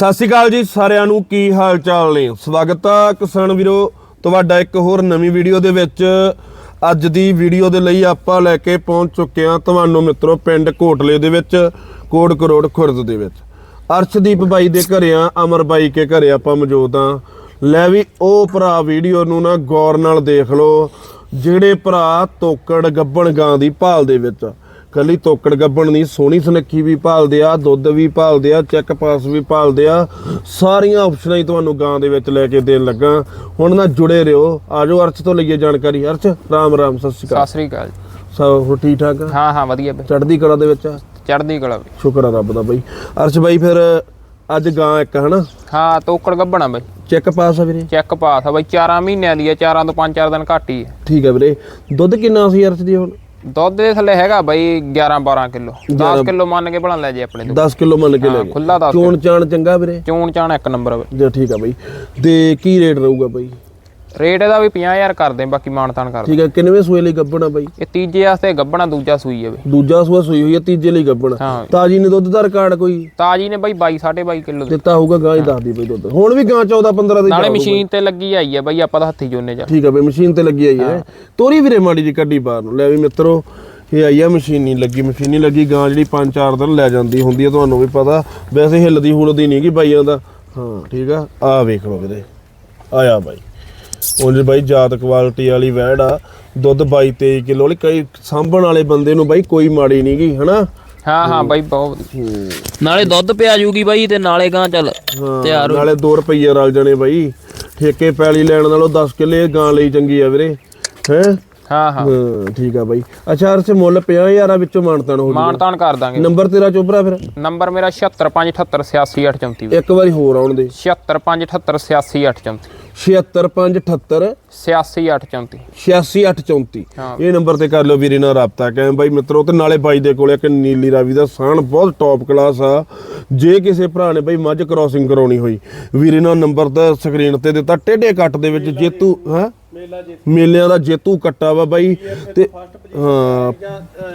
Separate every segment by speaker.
Speaker 1: ਸਤਿ ਸ਼੍ਰੀ ਅਕਾਲ ਜੀ ਸਾਰਿਆਂ ਨੂੰ, ਕੀ ਹਾਲ ਚਾਲ ਨੇ? ਸਵਾਗਤ ਆ ਕਿਸਾਨ ਵੀਰੋ, ਤੁਹਾਡਾ ਇੱਕ ਹੋਰ ਨਵੀਂ ਵੀਡੀਓ ਦੇ ਵਿੱਚ। ਅੱਜ ਦੀ ਵੀਡੀਓ ਦੇ ਲਈ ਆਪਾਂ ਲੈ ਕੇ ਪਹੁੰਚ ਚੁੱਕੇ ਹਾਂ ਤੁਹਾਨੂੰ ਮਿੱਤਰੋ, ਪਿੰਡ ਕੋਟਲੇ ਦੇ ਵਿੱਚ ਕੋਟ ਕਰੋੜ ਖੁਰਦ ਦੇ ਵਿੱਚ। ਅਰਸ਼ਦੀਪ ਬਾਈ ਦੇ ਘਰੇ ਆ, ਅਮਰ ਬਾਈ ਕੇ ਘਰੇ ਆਪਾਂ ਮੌਜੂਦ ਆ ਲੈ ਵੀ, ਉਹ ਭਰਾ ਵੀਡੀਓ ਨੂੰ ਨਾ ਗੌਰ ਨਾਲ ਦੇਖ ਲਓ, ਜਿਹੜੇ ਭਰਾ ਤੋਕੜ ਗੱਬਣ ਗਾਂ ਦੀ ਭਾਲ ਦੇ ਵਿੱਚ ਕੱਲੀ ਤੋਕੜ ਗੱਬਣ ਨਹੀਂ ਸੋਹਣੀ ਸੁਨੱਖੀ ਵੀ ਭਾਲਦੇ ਆ ਦੁੱਧ ਵੀ ਭਾਲਦੇ ਆ ਚੈੱਕ ਪਾਸ ਵੀ ਭਾਲਦੇ ਆ। ਸਾਰੀਆਂ ਆਪਸ਼ਨਾਂ ਹੀ ਤੁਹਾਨੂੰ ਗਾਂ ਦੇ ਵਿੱਚ ਲੈ ਕੇ ਦੇਣ ਲੱਗਾ। ਹੁਣ ਨਾ ਜੁੜੇ ਰਹੋ। ਆਜੋ ਅਰਚ ਤੋਂ ਲਈਏ ਜਾਣਕਾਰੀ। ਅਰਚ ਰਾਮ ਰਾਮ ਸਤਿ ਸ਼੍ਰੀ ਅਕਾਲ।
Speaker 2: ਸਤਿ ਸ੍ਰੀ ਅਕਾਲ।
Speaker 1: ਸਭ ਠੀਕ ਠਾਕ ਆ?
Speaker 2: ਹਾਂ ਹਾਂ ਵਧੀਆ ਬਈ।
Speaker 1: ਚੜ੍ਹਦੀ ਕਲਾ ਦੇ ਵਿੱਚ ਆ?
Speaker 2: ਚੜ੍ਹਦੀ ਕਲਾ ਬਈ।
Speaker 1: ਸ਼ੁਕਰ ਆ ਰੱਬ ਦਾ ਬਾਈ। ਅਰਸ਼ ਬਾਈ ਫਿਰ ਅੱਜ ਗਾਂ ਇੱਕ ਹਨਾ?
Speaker 2: ਹਾਂ ਤੋਕੜ ਗੱਬਣਾ ਬਈ।
Speaker 1: ਚੈੱਕ ਪਾਸ ਆ ਵੀਰੇ?
Speaker 2: ਚੈੱਕ ਪਾਸ ਆ ਬਈ। 4 ਮਹੀਨਿਆਂ ਦੀ ਆ 4 ਤੋਂ 5-4 ਦਿਨ ਘੱਟ ਹੀ ਹੈ
Speaker 1: ਠੀਕ ਆ ਵੀਰੇ। ਦੁੱਧ ਕਿੰਨਾ ਸੀ ਅਰਸ਼ ਦੀ ਹੁਣ?
Speaker 2: ਦੁੱਧ ਦੇ ਥੱਲੇ ਹੈਗਾ ਬਈ 11-12 ਕਿਲੋ। 10 ਕਿਲੋ ਮੰਨ ਕੇ ਭਲਾ ਲੈ ਜੇ ਆਪਣੇ ਤੋਂ।
Speaker 1: 10 ਕਿਲੋ ਮੰਨ ਕੇ ਲੈ
Speaker 2: ਖੁੱਲਾ 10
Speaker 1: ਚੋਣ ਚਾਣ ਚੰਗਾ ਵੀਰੇ।
Speaker 2: ਚੋਣ ਚਾਣ ਇੱਕ ਨੰਬਰ
Speaker 1: ਜੇ ਠੀਕ ਆ ਬਾਈ। ਤੇ ਕੀ ਰੇਟ ਰਹੂਗਾ ਬਾਈ?
Speaker 2: ਰੇਟ ਇਹਦਾ ਵੀ 50000 ਕਰਦੇ ਬਾਕੀ ਮਾਨਤਾਨ ਕਰਦੇ
Speaker 1: ਠੀਕ ਆ ਕਿੰਨਵੇਂ ਸੂਏ ਲਈ ਗੱਬਣਾ ਬਾਈ?
Speaker 2: ਇਹ ਤੀਜੇ ਵਾਸਤੇ ਗੱਬਣਾ ਦੂਜਾ ਸੂਈ ਹੈ ਬਈ।
Speaker 1: ਦੂਜਾ ਸੂਆ ਸੂਈ ਹੋਈ ਹੈ ਤੀਜੇ ਲਈ ਗੱਬਣ
Speaker 2: ਹਾਂ।
Speaker 1: ਤਾਜੀ ਨੇ ਦੁੱਧ ਦਾ ਰਿਕਾਰਡ ਕੋਈ?
Speaker 2: ਤਾਜੀ ਨੇ ਬਈ 22 22.5 ਕਿਲੋ ਦੀ।
Speaker 1: ਦਿੱਤਾ ਹੋਊਗਾ ਗਾਂ ਹੀ ਦੱਸਦੀ ਬਈ ਦੁੱਧ। ਹੁਣ ਵੀ ਗਾਂ 14 15 ਦੀ
Speaker 2: ਨਾਲੇ। ਮਸ਼ੀਨ ਤੇ ਲੱਗੀ ਆਈ ਹੈ ਬਈ ਆਪਾਂ ਤਾਂ ਹੱਥੀ ਜੋਨੇ ਜਾ।
Speaker 1: ਠੀਕ ਆ ਬਈ ਮਸ਼ੀਨ ਤੇ ਲੱਗੀ ਆਈ ਹੈ। ਤੋਰੀ ਵੀਰੇ ਮਾੜੀ ਜੀ ਕੱਢੀ ਬਾਹਰ ਨੂੰ। ਲੈ ਵੀ ਮਿੱਤਰੋ ਇਹ ਆਈ ਆ ਮਸ਼ੀਨ ਨਹੀਂ ਲੱਗੀ ਮਸ਼ੀਨ ਨਹੀਂ ਲੱਗੀ। ਗਾਂ ਜਿਹੜੀ 5-4 ਦਿਨ ਲੈ ਜਾਂਦੀ ਹੁੰਦੀ ਹੈ ਤੁਹਾਨੂੰ ਵੀ ਪਤਾ। ਵੈਸੇ ਹਿੱਲਦੀ ਹੁਲਦੀ ਨਹੀਂ ਗੀ ਬਾਈਆਂ ਦਾ। ਹਾਂ ਠੀਕ ਆ। ਆ ਵੇਖ ਲਓ ਵੀਰੇ। ਆਇਆ ਬਾਈ। ਉਂਝ ਬਾਈ ਜਾਤ ਕੁਆਲਿਟੀ ਵਾਲੀ ਵੈੜ ਆ ਦੁੱਧ 22-23 ਕਿਲੋ ਵਾਲੀ ਕਈ ਸਾਂਭਣ ਵਾਲੇ ਬੰਦੇ ਨੂੰ ਬਾਈ ਕੋਈ ਮਾੜੀ ਨਹੀਂ ਗੀ ਹਨਾ?
Speaker 2: ਹਾਂ ਹਾਂ ਬਈ ਬਹੁਤ।
Speaker 3: ਨਾਲੇ ਦੁੱਧ ਪਿਆ ਜੂਗੀ ਬਾਈ ਤੇ ਨਾਲੇ ਗਾਂ ਚੱਲ
Speaker 1: ਹਾਂ ਨਾਲੇ 2 ਰੁਪਏ ਰਲ ਜਾਣੇ ਬਾਈ। ਠੇਕੇ ਪੈਲੀ ਲੈਣ ਨਾਲੋਂ 10 ਕਿੱਲੇ ਗਾਂ ਲਈ ਚੰਗੀ ਆ ਵੀਰੇ ਹੈ?
Speaker 2: ਹਾਂ ਹਾਂ।
Speaker 1: ਹਾਂ ਠੀਕ ਆ ਬਾਈ। ਅੱਛਾ ਅਰਸੇ ਮੁੱਲ 50000 ਆ ਵਿੱਚੋਂ ਮਾਨਤਾਨ ਹੋ ਜੂਗਾ
Speaker 2: ਮਾਨਤਾਨ ਕਰ ਦਾਂਗੇ।
Speaker 1: ਨੰਬਰ ਤੇਰਾ ਚੋਬਰਾ ਫਿਰ।
Speaker 2: ਨੰਬਰ ਮੇਰਾ 7657886834
Speaker 1: ਇੱਕ ਵਾਰੀ ਹੋਰ ਆਉਣ ਦੇ।
Speaker 2: 7657886834
Speaker 1: 76578
Speaker 2: 86834
Speaker 1: 86834
Speaker 2: ਹਾਂ।
Speaker 1: ਇਹ ਨੰਬਰ ਤੇ ਕਰ ਲਓ ਵੀਰੇ ਨਾਲ ਰਾਬਤਾ। ਕਹਿੰ ਬਾਈ ਮਿੱਤਰੋ ਤੇ ਨਾਲੇ ਬਾਈ ਦੇ ਕੋਲ ਇੱਕ ਨੀਲੀ ਰਾਵੀ ਦਾ ਸਾਣ ਬਹੁਤ ਟੌਪ ਕਲਾਸ ਆ। ਜੇ ਕਿਸੇ ਭਰਾ ਨੇ ਬਾਈ ਮੱਝ ਕ੍ਰਾਸਿੰਗ ਕਰਾਉਣੀ ਹੋਈ ਵੀਰੇ ਨਾਲ ਨੰਬਰ ਤਾਂ ਸਕਰੀਨ ਤੇ ਦਿੱਤਾ ਟੇਢੇ ਕੱਟ ਦੇ ਵਿੱਚ ਜੇਤੂ ਹਾਂ? ਮੇਲਿਆਂ ਦਾ ਜੇਤੂ ਕੱਟਾ ਵਾ ਬਾਈ ਤੇ ਹਾਂ।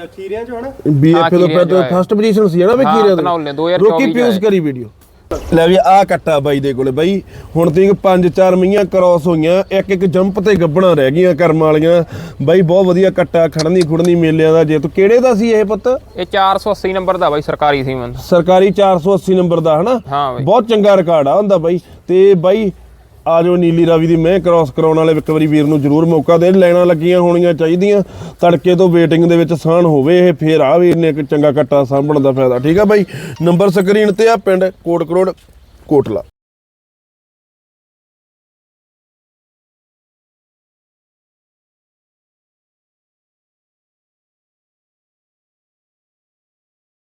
Speaker 4: ਖੀਰਿਆਂ ਚ ਹਨਾ?
Speaker 1: ਬੀਐਫ ਤੋਂ
Speaker 2: ਖੀਰਿਆਂ ਚੋਂ
Speaker 1: ਪਹਿਲਾਂ
Speaker 2: ਆਇਆ।
Speaker 1: ਫਸਟ ਪੋਜੀਸ਼ਨ ਸੀ ਨਾ ਬਈ
Speaker 2: ਹਾਂ,
Speaker 1: ਖੀਰੇ
Speaker 2: ਧਨੌਲੇ, 2024
Speaker 1: ਰੋਕੀ ਪਿਊਸ ਕਰੀ ਵੀਡੀਓ। ਲੈ ਵੀ ਆ ਕੱਟਾ ਬਾਈ ਦੇ ਕੋਲੇ ਬਾਈ। ਹੁਣ ਤੀਕ ਪੰਜ ਚਾਰ ਮਈਆਂ ਕ੍ਰਾਸ ਹੋਈਆਂ ਇੱਕ ਇੱਕ ਜੰਪ ਤੇ ਗੱਬਣਾ ਰਹਿ ਗਈਆਂ ਕਰਮ ਵਾਲੀਆਂ। ਬਾਈ ਬਹੁਤ ਵਧੀਆ ਕੱਟਾ ਖੜਨੀ ਖੁੜਨੀ ਮੇਲਿਆਂ ਦਾ ਜੇ ਤੂੰ ਕਿਹੜੇ ਦਾ ਸੀ ਇਹ ਪੁੱਤ?
Speaker 2: ਇਹ 480 ਨੰਬਰ ਦਾ ਬਾਈ ਸਰਕਾਰੀ ਸੀਮਨ ਦਾ
Speaker 1: ਸਰਕਾਰੀ 480 ਨੰਬਰ ਦਾ ਹਨਾ? ਬਹੁਤ ਚੰਗਾ ਰਿਕਾਰਡ ਆ ਹੁੰਦਾ ਬਾਈ। ਤੇ ਬਾਈ ਆ ਜੋ ਨੀਲੀ ਰਾਵੀ ਦੀ ਮੈਂ ਕ੍ਰਾਸ ਕਰਾਉਣ ਵਾਲੇ ਇੱਕ ਵਾਰੀ ਵੀਰ ਨੂੰ ਜ਼ਰੂਰ ਮੌਕਾ ਦੇ ਲੈਣਾ ਲੱਗੀਆਂ ਹੋਣੀਆਂ ਚਾਹੀਦੀਆਂ, ਤੜਕੇ ਤੋਂ ਵੇਟਿੰਗ ਦੇ ਵਿੱਚ ਸਾਨ ਹੋਵੇ ਇਹ, ਫੇਰ ਆ ਵੀਰ ਨੇ ਇੱਕ ਚੰਗਾ ਕੱਟਾ ਸਾਂਭਣ ਦਾ ਫਾਇਦਾ। ਠੀਕ ਆ ਬਾਈ ਨੰਬਰ ਸਕਰੀਨ ਤੇ ਆ ਪਿੰਡ ਕੋਟ ਕਰੋੜ ਕੋਟਲਾ।